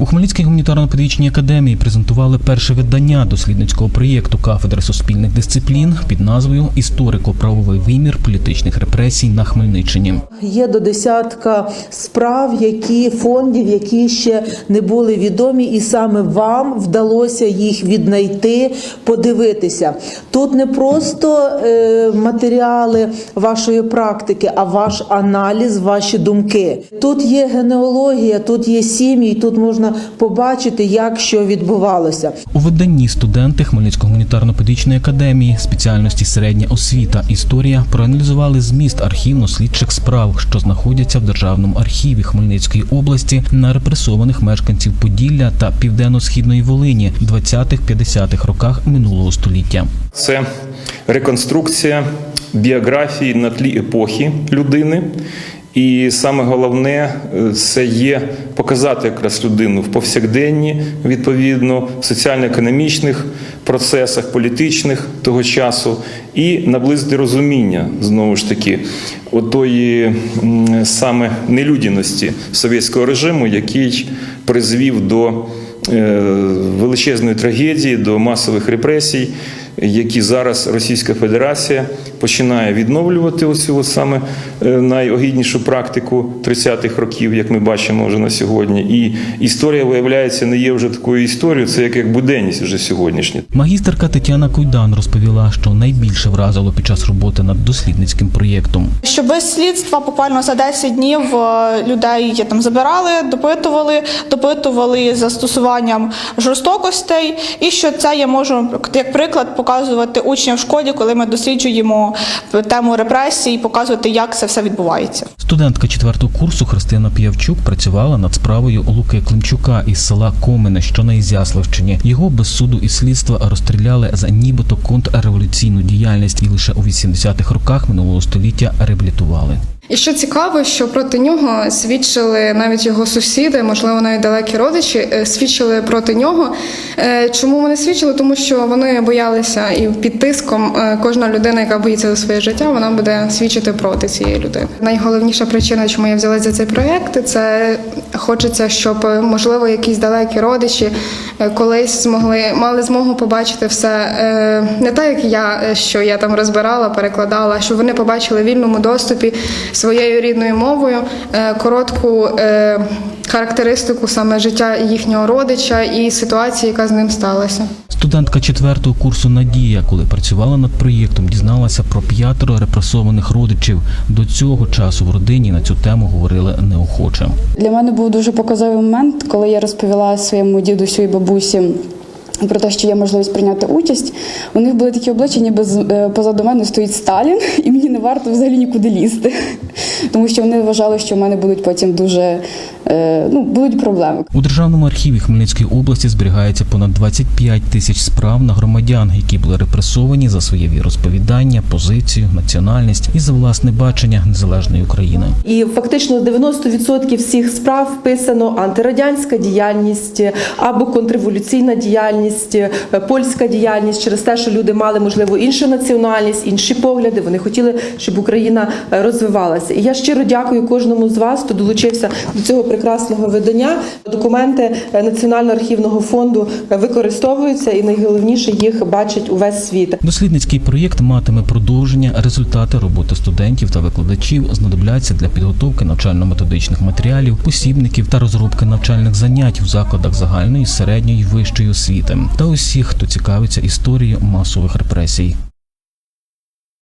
У Хмельницькій гуманітарно-педагогічній академії презентували перше видання дослідницького проєкту кафедри суспільних дисциплін під назвою Історико-правовий вимір політичних репресій на Хмельниччині. Є до десятка справ, які фондів, які ще не були відомі, і саме вам вдалося їх віднайти, подивитися. Тут не просто е, матеріали вашої практики, а ваш аналіз, ваші думки. Тут є генеалогія, тут є сім'ї, тут можна побачити, як що відбувалося. У виданні студенти Хмельницької гуманітарно-педагогічної академії спеціальності середня освіта історія проаналізували зміст архівно-слідчих справ, що знаходяться в державному архіві Хмельницької області на репресованих мешканців Поділля та південно-східної Волині в 20-50-х роках минулого століття. Це реконструкція біографії на тлі епохи людини. І саме головне е, це є показати якраз людину в повсякденні, відповідно, в соціально-економічних процесах, політичних того часу, і наблизити розуміння знову ж таки отої саме нелюдяності совєтського режиму, який призвів до е, величезної трагедії, до масових репресій, які зараз Російська Федерація починає відновлювати оцю саме е, найогіднішу практику 30-х років, як ми бачимо вже на сьогодні. І історія, виявляється, не є вже такою історією, це як, як буденність вже сьогоднішня. Магістерка Тетяна Куйдан розповіла, що найбільше вразило під час роботи над дослідницьким проєктом. Що без слідства буквально за 10 днів е, людей там забирали, допитували, допитували застосуванням жорстокостей, і що це я можу як приклад показувати учням в школі, коли ми досліджуємо тему репресій, показувати, як це все відбувається. Студентка четвертого курсу Христина П'явчук працювала над справою Луки Климчука із села Комине, що на Ізяславщині. Його без суду і слідства розстріляли за нібито контрреволюційну діяльність і лише у 80-х роках минулого століття реабілітували. І що цікаво, що проти нього свідчили навіть його сусіди, можливо, навіть далекі родичі, е, свідчили проти нього. Е, Чому вони свідчили? Тому що вони боялися і під тиском е, кожна людина, яка боїться за своє життя, вона буде свідчити проти цієї людини. Найголовніша причина, чому я взялася за цей проєкт, це хочеться, щоб можливо якісь далекі родичі колись змогли мали змогу побачити все не так, як я, що я там розбирала, перекладала, щоб вони побачили в вільному доступі своєю рідною мовою е, коротку е, характеристику саме життя їхнього родича і ситуації, яка з ним сталася. Студентка четвертого курсу Надія, коли працювала над проєктом, дізналася про п'ятеро репресованих родичів. До цього часу в родині на цю тему говорили неохоче. Для мене був дуже показовий момент, коли я розповіла своєму дідусю і бабусі. Про те, що є можливість прийняти участь, у них були такі обличчя, ніби з- е, позаду мене стоїть Сталін, і мені не варто взагалі нікуди лізти, тому що вони вважали, що в мене будуть потім дуже ну будуть проблеми. У державному архіві Хмельницької області зберігається понад 25 тисяч справ на громадян, які були репресовані за своє віросповідання, позицію, національність і за власне бачення незалежної України. І фактично 90% всіх справ вписано антирадянська діяльність або контрреволюційна діяльність, е, польська діяльність через те, що люди мали можливо іншу національність, інші погляди. Вони хотіли, щоб Україна е, розвивалася. І я щиро дякую кожному з вас, хто долучився до цього прекрасного видання. Документи е, Національного архівного фонду використовуються, і найголовніше їх бачить увесь світ. Дослідницький проєкт матиме продовження. Результати роботи студентів та викладачів знадобляться для підготовки навчально-методичних матеріалів, посібників та розробки навчальних занять в закладах загальної, середньої вищої освіти та усіх, хто цікавиться історією масових репресій.